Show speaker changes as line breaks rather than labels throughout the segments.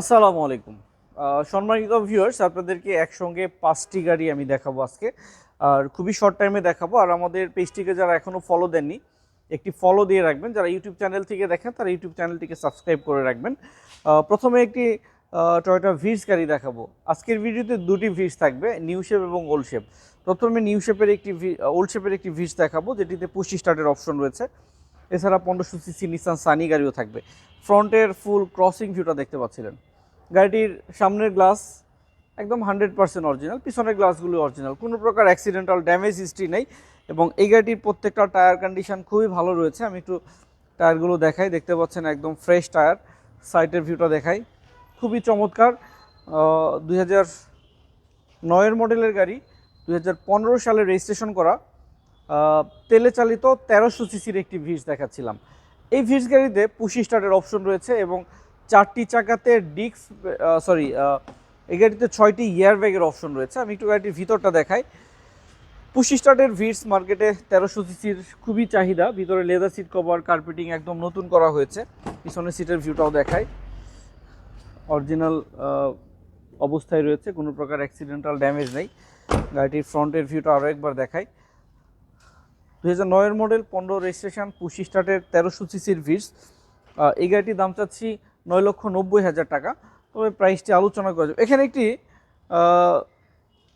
আসসালামু আলাইকুম। সম্মানিত ভিউয়ার্স আপনাদেরকে একসঙ্গে পাঁচটি গাড়ি আমি দেখাবো আজকে। আর খুবই শর্ট টাইমে দেখাবো। আর আমাদের পেজটিকে যারা এখনও ফলো দেননি, একটি ফলো দিয়ে রাখবেন। যারা ইউটিউব চ্যানেল থেকে দেখেন, তারা ইউটিউব চ্যানেলটিকে সাবস্ক্রাইব করে রাখবেন। প্রথমে একটি টয়টা ভিডস গাড়ি দেখাবো। আজকের ভিডিওতে দুটি ভিডস থাকবে নিউ শেপ এবং ওল্ড শেপ প্রথমে নিউ শেপের একটি ওল্ড শেপের একটি ভিস দেখাবো, যেটিতে পুশি স্টার্টের অপশন রয়েছে। এছাড়া পনেরোশো সিসি নিসান সানি গাড়িও থাকবে। ফ্রন্টের ফুল ক্রসিং ভিউটা দেখতে পাচ্ছিলেন। গাড়িটির সামনের গ্লাস একদম হান্ড্রেড পার্সেন্ট অরিজিনাল পিছনের গ্লাসগুলো অরিজিনাল কোনো প্রকার অ্যাক্সিডেন্টাল ড্যামেজ হিস্ট্রি নেই এবং এই গাড়িটির প্রত্যেকটা টায়ার কন্ডিশন খুবই ভালো রয়েছে। আমি একটু টায়ারগুলো দেখাই, দেখতে পাচ্ছেন একদম ফ্রেশ টায়ার সাইটের ভিউটা দেখাই। খুবই চমৎকার। দুই হাজার নয়ের মডেলের গাড়ি, দুই হাজার পনেরো সালে রেজিস্ট্রেশন করা। তেলে চালিত তেরোশো সিসির একটি ভিস দেখাচ্ছিলাম। এই ভিস গাড়িতে পুশি স্টার্টের অপশন রয়েছে এবং চারটি চাকাতে ডিস্ক সরি এই গাড়িতে ছয়টি ইয়ার ব্যাগের অপশন রয়েছে। আমি একটু গাড়িটির ভিতরটা দেখাই। পুশি স্টার্টের ভিটস মার্কেটে তেরোশো সিসির খুবই চাহিদা। ভিতরে লেদার সিট, কভার, কার্পেটিং একদম নতুন করা হয়েছে। পিছনের সিটের ভিউটাও দেখাই। অরিজিনাল অবস্থায় রয়েছে। কোনো প্রকার অ্যাক্সিডেন্টাল ড্যামেজ নেই। গাড়িটির ফ্রন্টের ভিউটা আরও একবার দেখাই। দু হাজার নয়ের মডেল পনেরো রেজিস্ট্রেশন পুশি স্টার্টের তেরোশো সিসির ভিটস এই গাড়িটির দাম চাচ্ছি নয় লক্ষ নব্বই হাজার টাকা। তবে প্রাইসটি আলোচনা করা যাবে এখানে একটি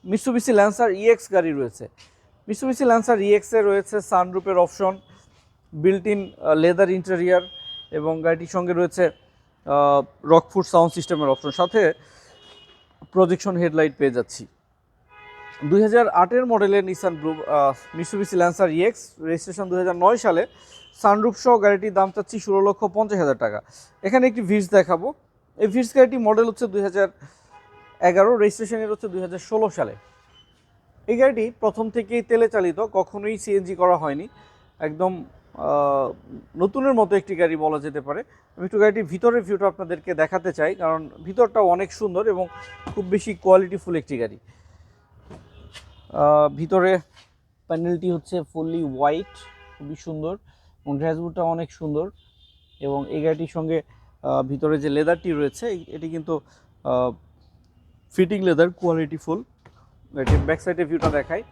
মিসুবিসি ল্যান্সার ইএক্স গাড়ি রয়েছে। মিসুবিসি ল্যান্সার ইএক্সে রয়েছে সানরুপের option built in leather interior এবং গাড়িটির সঙ্গে রয়েছে রকফুড সাউন্ড সিস্টেমের অপশন সাথে প্রজেকশন হেডলাইট পেয়ে যাচ্ছি। দুই হাজার মডেলের Nissan blue Mitsubishi Lancer EX registration দু সালে। সানরুফ সহ গাড়িটির দাম চাচ্ছি ষোলো লক্ষ পঞ্চাশ হাজার টাকা। এখানে একটি ভিস দেখাবো। এই ভিস গাড়িটি মডেল হচ্ছে দুই হাজার এগারো রেজিস্ট্রেশনের হচ্ছে দুই হাজার ষোলো সালে। এই গাড়িটি প্রথম থেকেই তেলে চালিত, কখনোই সিএনজি করা হয়নি। একদম নতুনের মতো একটি গাড়ি বলা যেতে পারে। আমি একটু গাড়িটির ভিতরের ভিউটা আপনাদেরকে দেখাতে চাই, কারণ ভিতরটাও অনেক সুন্দর এবং খুব বেশি কোয়ালিটিফুল একটি গাড়ি। ভিতরে প্যানেলটি হচ্ছে ফুললি হোয়াইট খুবই সুন্দর, এবং ড্যাশবোর্ডটা অনেক সুন্দর, এবং এই গাড়িটির সঙ্গে ভিতরে যে লেদারটি রয়েছে এটি কিন্তু ফিটিং লেদার কোয়ালিটি ফুল এটির ব্যাক সাইডের ভিউটা দেখাই।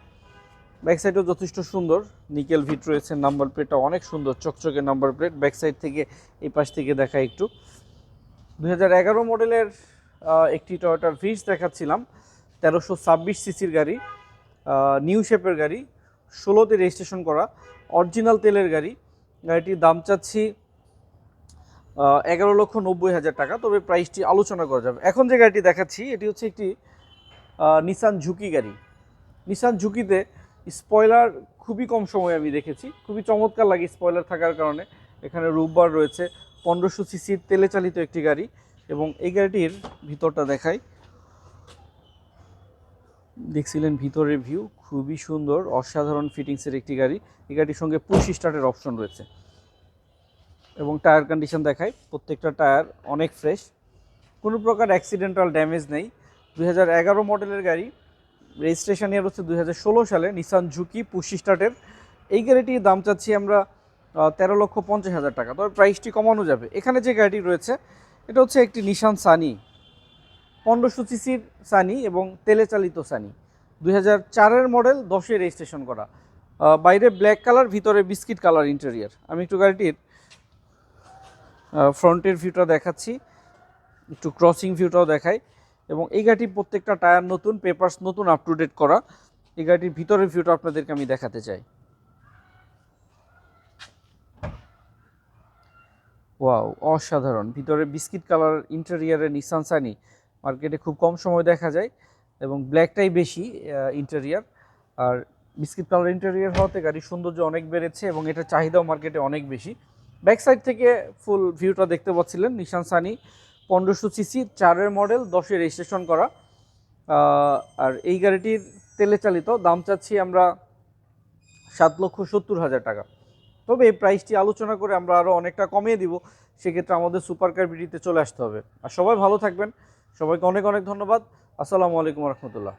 ব্যাক সাইডও যথেষ্ট সুন্দর নিকেল ভিট রয়েছে নাম্বার প্লেটটা অনেক সুন্দর, চকচকে নাম্বার প্লেট ব্যাক সাইড থেকে এই পাশ থেকে দেখাই একটু। দুই হাজার এগারো মডেলের একটি টয়োটার ভিস দেখাচ্ছিলাম, তেরোশো ছাব্বিশ সিসির গাড়ি। নিউ শেপের গাড়ি, ষোলোতে রেজিস্ট্রেশন করা অরিজিনাল তেলের গাড়ি। গাড়িটির দাম চাচ্ছি এগারো লক্ষ নব্বই হাজার টাকা, তবে প্রাইসটি আলোচনা করা যাবে। এখন যে গাড়িটি দেখাচ্ছি, এটি হচ্ছে একটি নিসান ঝুঁকি গাড়ি। নিসান ঝুঁকিতে স্পয়লার খুবই কম সময় আমি দেখেছি। খুবই চমৎকার লাগে স্পয়লার থাকার কারণে। এখানে রূপবার রয়েছে, পনেরোশো সিসির তেলে চালিত একটি গাড়ি এবং এই গাড়িটির ভিতরটা দেখাই। দেখছিলেন ভিতরের ভিউ খুবই সুন্দর, অসাধারণ ফিটিংসের একটি গাড়ি। এই গাড়ির সঙ্গে পুশ স্টার্টের অপশন রয়েছে। এবং টায়ার কন্ডিশন দেখায়, প্রত্যেকটা টায়ার অনেক ফ্রেশ কোনো প্রকার অ্যাক্সিডেন্টাল ড্যামেজ নেই। দুই হাজার এগারো মডেলের গাড়ি রেজিস্ট্রেশন ইয়ার হচ্ছে দুই হাজার ষোলো সালে নিসান ঝুঁকি পুশি স্টার্টের এই গাড়িটির দাম চাচ্ছি আমরা তেরো লক্ষ পঞ্চাশ হাজার টাকা। তবে প্রাইসটি কমানো যাবে। এখানে যে গাড়িটি রয়েছে, এটা হচ্ছে একটি নিসান সানি পনেরোশো সিসির সানি এবং তেলে চালিত সানি। দুই চারের মডেল দশে রেজিস্ট্রেশন করা। বাইরে ব্ল্যাক কালার, ভিতরে বিস্কিট কালার ইন্টেরিয়ার। আমি একটু গাড়িটির ফ্রন্টের ভিউটা দেখাচ্ছি, একটু ক্রসিং ভিউটাও দেখাই। এবং এই গাড়িটির প্রত্যেকটা টায়ার নতুন, পেপার্স নতুন আপ টু ডেট করা। এই গাড়িটির ভিতরের ভিউটা আপনাদেরকে আমি দেখাতে চাই। ওয়াও, অসাধারণ। ভিতরে বিস্কিট কালার ইন্টেরিয়ারের নিসান সানি মার্কেটে খুব কম সময় দেখা যায় এবং ব্ল্যাকটাই বেশি ইন্টেরিয়ার আর বিস্কিট কালার ইন্টেরিয়ার হওয়াতে গাড়ির সৌন্দর্য অনেক বেড়েছে এবং এটার চাহিদাও মার্কেটে অনেক বেশি। ব্যাক সাইড থেকে ফুল ভিউটা দেখতে পাচ্ছিলেন নিশান সানি পনেরোশো সিসি চারের মডেল দশে রেজিস্ট্রেশন করা। আর এই গাড়িটির তেলে চালিত, দাম চাচ্ছি আমরা সাত লক্ষ সত্তর হাজার টাকা। তবে এই প্রাইসটি আলোচনা করে আমরা আরও অনেকটা কমিয়ে দিব, সেক্ষেত্রে আমাদের সুপার কার বিডিতে চলে আসতে হবে। আর সবাই ভালো থাকবেন সবাইকে অনেক অনেক ধন্যবাদ। আসসালামু আলাইকুম রহমতুল্লাহ।